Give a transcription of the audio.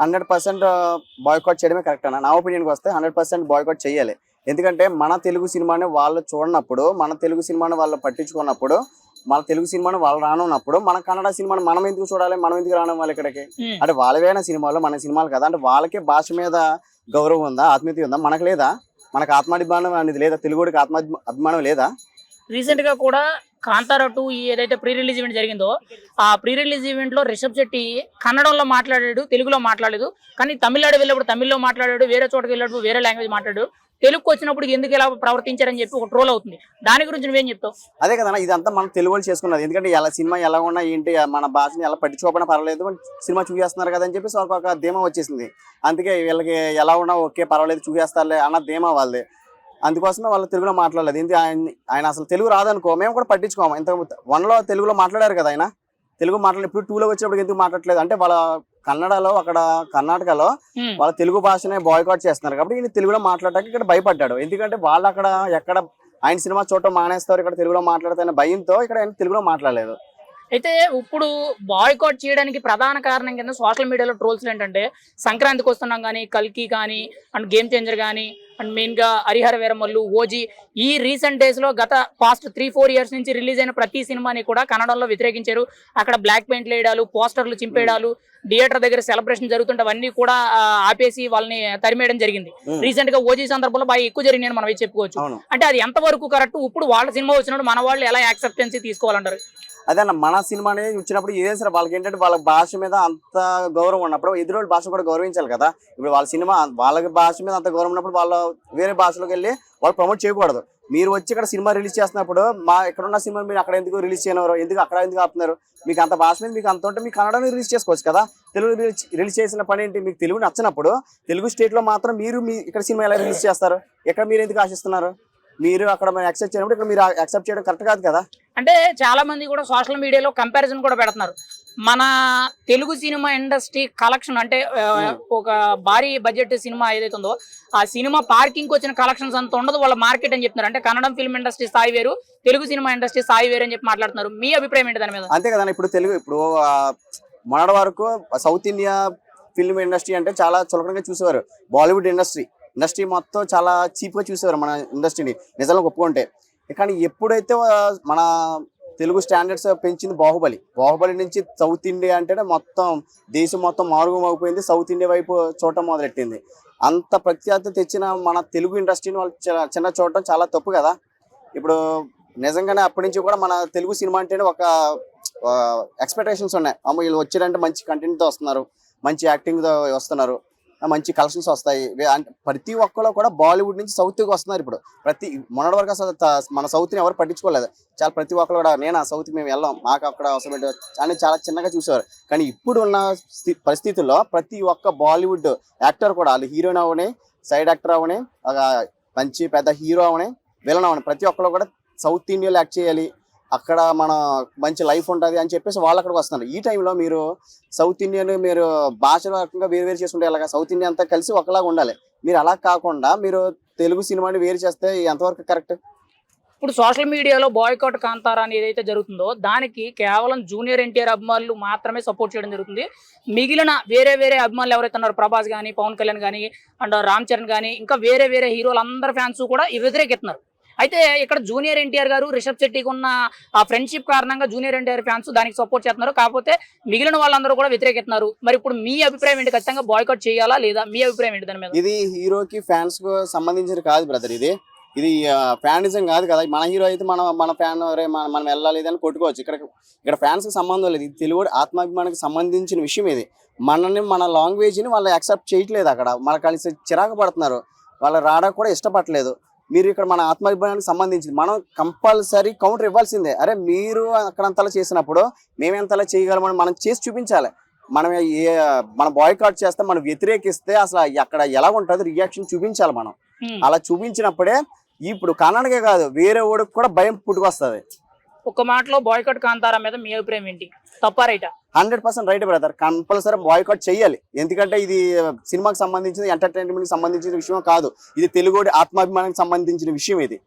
Hundred percent boycott చేయడమే correct అన్న. నా ఒపీనియన్కి వస్తే హండ్రెడ్ పర్సెంట్ బాయ్కాట్ చేయాలి. ఎందుకంటే మన తెలుగు సినిమాని వాళ్ళు చూడనప్పుడు మన తెలుగు సినిమాని వాళ్ళు పట్టించుకున్నప్పుడు మన తెలుగు సినిమాని వాళ్ళు రానున్నప్పుడు మన కన్నడ సినిమాని మనం ఎందుకు చూడాలి? మనం ఎందుకు రాను వాళ్ళు ఇక్కడికి. అంటే వాళ్ళవేనా సినిమాలు మన సినిమాలు కదా. అంటే వాళ్ళకే భాష మీద గౌరవం ఉందా? ఆత్మీయత ఉందా? మనకు లేదా? మనకు ఆత్మాభిమానం అనేది లేదా? తెలుగుడికి ఆత్మ అభిమానం లేదా? రీసెంట్గా కూడా కాంతారా టూ ఏదైతే ప్రీ రిలీజ్ ఈవెంట్ జరిగిందో ఆ ప్రీ రిలీజ్ ఈవెంట్లో రిషబ్ శెట్టి కన్నడంలో మాట్లాడాడు తెలుగులో మాట్లాడలేదు. కానీ తమిళనాడు వెళ్ళినప్పుడు తమిళ్ళో మాట్లాడాడు వేరే చోటకి వెళ్ళినప్పుడు వేరే లాంగ్వేజ్ మాట్లాడాడు. తెలుగుకి వచ్చినప్పుడు ఎందుకు ఇలా ప్రవర్తించారని చెప్పి ఒక ట్రోల్ అవుతుంది. దాని గురించి నువ్వేం చెప్తావు? అదే కదా ఇదంతా మనం తెలుగు చేసుకున్నది. ఎందుకంటే ఎలా సినిమా ఎలా ఉన్నా ఏంటి మన భాషని ఎలా పట్టించుకోకపోయినా పర్వాలేదు సినిమా చూసేస్తున్నారు కదా అని చెప్పేసి ఒక ధీమా వచ్చేసింది. అందుకే వీళ్ళకి ఎలా ఉన్నా ఓకే పర్వాలేదు చూసేస్తారులే అన్న ధీమా వాళ్ళది. అందుకోసమే వాళ్ళు తెలుగులో మాట్లాడలేదు. ఏంటి ఆయన ఆయన అసలు తెలుగు రాదనుకో మేము కూడా పట్టించుకోము. ఇంత వన్లో తెలుగులో మాట్లాడారు కదా ఆయన. తెలుగు మాట్లాడి ఇప్పుడు టూలో వచ్చేప్పుడు ఎందుకు మాట్లాడలేదు? అంటే వాళ్ళ కన్నడలో అక్కడ కర్ణాటకలో. వాళ్ళ తెలుగు భాషనే బాయ్కాట్ చేస్తున్నారు. కాబట్టి ఈయన తెలుగులో మాట్లాడటానికి ఇక్కడ భయపడ్డాడు. ఎందుకంటే వాళ్ళు అక్కడ ఎక్కడ ఆయన సినిమా చూడటం మానేస్తారు ఇక్కడ తెలుగులో మాట్లాడతానే భయంతో ఇక్కడ ఆయన తెలుగులో మాట్లాడలేదు. అయితే ఇప్పుడు బాయ్కాట్ చేయడానికి ప్రధాన కారణం కింద సోషల్ మీడియాలో ట్రోల్స్ ఏంటంటే సంక్రాంతికి వస్తున్నాం కానీ కల్కి కానీ అండ్ గేమ్ చేంజర్ కానీ అండ్ మెయిన్గా హరిహర వీరమల్లు ఓజీ ఈ రీసెంట్ డేస్లో గత పాస్ట్ త్రీ ఫోర్ ఇయర్స్ నుంచి రిలీజ్ అయిన ప్రతి సినిమాని కూడా కన్నడంలో వ్యతిరేకించారు. అక్కడ బ్లాక్ పెయింట్లు వేయడాలు పోస్టర్లు చింపేయడాలు థియేటర్ దగ్గర సెలబ్రేషన్ జరుగుతుంటే అవన్నీ కూడా ఆపేసి వాళ్ళని తరిమేయడం జరిగింది. రీసెంట్గా ఓజీ సందర్భంలో బాగా ఎక్కువ జరిగింది మనం చెప్పుకోవచ్చు. అంటే అది ఎంతవరకు కరెక్ట్ ఇప్పుడు వాళ్ళ సినిమా వచ్చినప్పుడు మన వాళ్ళు ఎలా యాక్సెప్టెన్సీ తీసుకోవాలంటారు? అదే అన్న మన సినిమాని వచ్చినప్పుడు ఏదైనా సరే వాళ్ళకి ఏంటంటే వాళ్ళ భాష మీద అంత గౌరవం ఉన్నప్పుడు ఎదురు భాష కూడా గౌరవించాలి కదా. ఇప్పుడు వాళ్ళ సినిమా వాళ్ళ భాష మీద అంత గౌరవం ఉన్నప్పుడు వాళ్ళు వేరే భాషలోకి వెళ్ళి వాళ్ళు ప్రమోట్ చేయకూడదు. మీరు వచ్చి ఇక్కడ సినిమా రిలీజ్ చేస్తున్నప్పుడు మా ఇక్కడ ఉన్న సినిమా మీరు అక్కడ ఎందుకు రిలీజ్ చేయనవారు ఎందుకు అక్కడ ఎందుకు ఆపుతున్నారు? మీకు అంత భాష మీద మీకు అంత ఉంటే మీకు కన్నడని రిలీజ్ చేసుకోవచ్చు కదా. తెలుగు రిలీజ్ రిలీజ్ చేసిన పని ఏంటి? మీకు తెలుగు నచ్చినప్పుడు తెలుగు స్టేట్లో మాత్రం మీరు మీ ఇక్కడ సినిమా ఎలా రిలీజ్ చేస్తారు? ఇక్కడ మీరు ఎందుకు ఆశిస్తున్నారు? మీరు అక్కడ యాక్సెప్ట్ చేయనప్పుడు ఇక్కడ మీరు యాక్సెప్ట్ చేయడం కరెక్ట్ కాదు కదా? అంటే చాలా మంది కూడా సోషల్ మీడియాలో కంపారిజన్ కూడా పెడుతున్నారు. మన తెలుగు సినిమా ఇండస్ట్రీ కలెక్షన్ అంటే ఆ, ఒక భారీ బడ్జెట్ సినిమా ఏదైతే ఉందో ఆ సినిమా పార్కింగ్ వచ్చిన కలెక్షన్స్ అంత ఉండదు వాళ్ళ మార్కెట్ అని చెప్తున్నారు. అంటే కన్నడం ఫిల్మ్ ఇండస్ట్రీ స్థాయి వేరు తెలుగు సినిమా ఇండస్ట్రీ స్థాయి వేరు అని చెప్పి మాట్లాడుతున్నారు. మీ అభిప్రాయం ఏంటి దాని మీద? అంతే కదా ఇప్పుడు తెలుగు ఇప్పుడు మొన్నటి వరకు సౌత్ ఇండియా ఫిల్మ్ ఇండస్ట్రీ అంటే చాలా చులకనగా చూసేవారు. బాలీవుడ్ ఇండస్ట్రీ ఇండస్ట్రీ మొత్తం చాలా చీప్గా చూసేవారు మన ఇండస్ట్రీని నిజంగా ఒప్పుకుంటే. కానీ ఎప్పుడైతే మన తెలుగు స్టాండర్డ్స్ పెంచింది బాహుబలి. బాహుబలి నుంచి సౌత్ ఇండియా అంటేనే మొత్తం దేశం మొత్తం మారుగుమోగిపోయింది సౌత్ ఇండియా వైపు చూడటం మొదలెట్టింది. అంత ప్రఖ్యాతి తెచ్చిన మన తెలుగు ఇండస్ట్రీని వాళ్ళు చిన్న చూడటం చాలా తప్పు కదా. ఇప్పుడు నిజంగానే అప్పటి నుంచి కూడా మన తెలుగు సినిమా అంటేనే ఒక ఎక్స్పెక్టేషన్స్ ఉన్నాయి. అమ్మ వీళ్ళు వచ్చారంటే మంచి కంటెంట్తో వస్తున్నారు మంచి యాక్టింగ్తో వస్తున్నారు. మంచి కలెక్షన్స్ వస్తాయి. ప్రతి ఒక్కరు కూడా బాలీవుడ్ నుంచి సౌత్కి వస్తున్నారు ఇప్పుడు. ప్రతి మొన్నటి వరకు అసలు మన సౌత్ని ఎవరు పట్టించుకోలేదు. చాలా ప్రతి ఒక్కరు కూడా నేను ఆ సౌత్కి మేము వెళ్ళాం. మాకు అక్కడ అవసరం అని చాలా చిన్నగా చూసేవారు. కానీ ఇప్పుడు ఉన్న పరిస్థితుల్లో ప్రతి ఒక్క బాలీవుడ్ యాక్టర్ కూడా వాళ్ళు హీరోయిన్ అవని సైడ్ యాక్టర్ అవని ఒక మంచి పెద్ద హీరో అవని విలన్ అవని ప్రతి ఒక్కరు కూడా సౌత్ ఇండియాలో యాక్ట్ చేయాలి. అక్కడ మన మంచి లైఫ్ ఉంటుంది అని చెప్పేసి వాళ్ళు అక్కడికి వస్తున్నారు. ఈ టైంలో మీరు సౌత్ ఇండియన్ మీరు భాష రకంగా వేరు వేరు చేసుకుంటే ఎలాగా? సౌత్ ఇండియన్ అంతా కలిసి ఒకలాగా ఉండాలి. మీరు అలా కాకుండా మీరు తెలుగు సినిమాని వేరు చేస్తే ఎంతవరకు కరెక్ట్? ఇప్పుడు సోషల్ మీడియాలో బాయ్కౌట్ కాంతారా అని ఏదైతే జరుగుతుందో దానికి కేవలం జూనియర్ ఎన్టీఆర్ అభిమానులు మాత్రమే సపోర్ట్ చేయడం జరుగుతుంది. మిగిలిన వేరే వేరే అభిమానులు ఎవరైతే ఉన్నారో ప్రభాస్ కానీ పవన్ కళ్యాణ్ కానీ అండ్ రామ్ చరణ్ కానీ ఇంకా వేరే వేరే హీరోలు అందరు ఫ్యాన్స్ కూడా వ్యతిరేకిస్తున్నారు. అయితే ఇక్కడ జూనియర్ ఎన్టీఆర్ గారు రిషబ్ శెట్టికి ఉన్న ఆ ఫ్రెండ్షిప్ కారణంగా జూనియర్ ఎన్టీఆర్ ఫ్యాన్స్ దానికి సపోర్ట్ చేస్తున్నారు. కాకపోతే మిగిలిన వాళ్ళందరూ కూడా వ్యతిరేకిస్తున్నారు. మరి ఇప్పుడు మీ అభిప్రాయం ఏంటి? ఖచ్చితంగా బాయ్కౌట్ చేయాలా లేదా మీ అభిప్రాయం ఏంటి దాని మీద? ఇది హీరోకి ఫ్యాన్స్కు సంబంధించిన కాదు బ్రదర్ ఇది. ఇది ఫ్యానిజం కాదు కదా. మన హీరో అయితే మనం మన ఫ్యాన్ మనం వెళ్ళాలి అని కొట్టుకోవచ్చు. ఇక్కడ ఇక్కడ ఫ్యాన్స్కి సంబంధం లేదు. ఇది తెలుగు ఆత్మాభిమానానికి సంబంధించిన విషయం ఇది. మనని మన లాంగ్వేజ్ని వాళ్ళు యాక్సెప్ట్ చేయట్లేదు అక్కడ. మన కలిసి చిరాకు పడుతున్నారు. వాళ్ళు రావడానికి కూడా ఇష్టపడలేదు మీరు ఇక్కడ మన ఆత్మాభిమానానికి సంబంధించింది. మనం కంపల్సరీ కౌంటర్ ఇవ్వాల్సిందే. అరే మీరు అక్కడంతలా చేసినప్పుడు మేమెంతలా చేయగలమని మనం చేసి చూపించాలి. మనం ఏ మన బాయ్కాట్ చేస్తే మనం వ్యతిరేకిస్తే అసలు అక్కడ ఎలా ఉంటుంది రియాక్షన్ చూపించాలి మనం. అలా చూపించినప్పుడే ఇప్పుడు కన్నడకే కాదు వేరే ఓడికి కూడా భయం పుట్టుకొస్తుంది. ఒక్క మాటలో బాయ్కాట్ కాంతారా మీద మీ అభిప్రాయం ఏంటి? తప్పా రైటా? Hundred percent right brother compulsory boycott చేయాలి. ఎందుకంటే ఇది సినిమాకి సంబంధించిన ఎంటర్టైన్మెంట్కి సంబంధించిన విషయం కాదు. ఇది తెలుగు ఆత్మాభిమానానికి సంబంధించిన విషయం ఇది.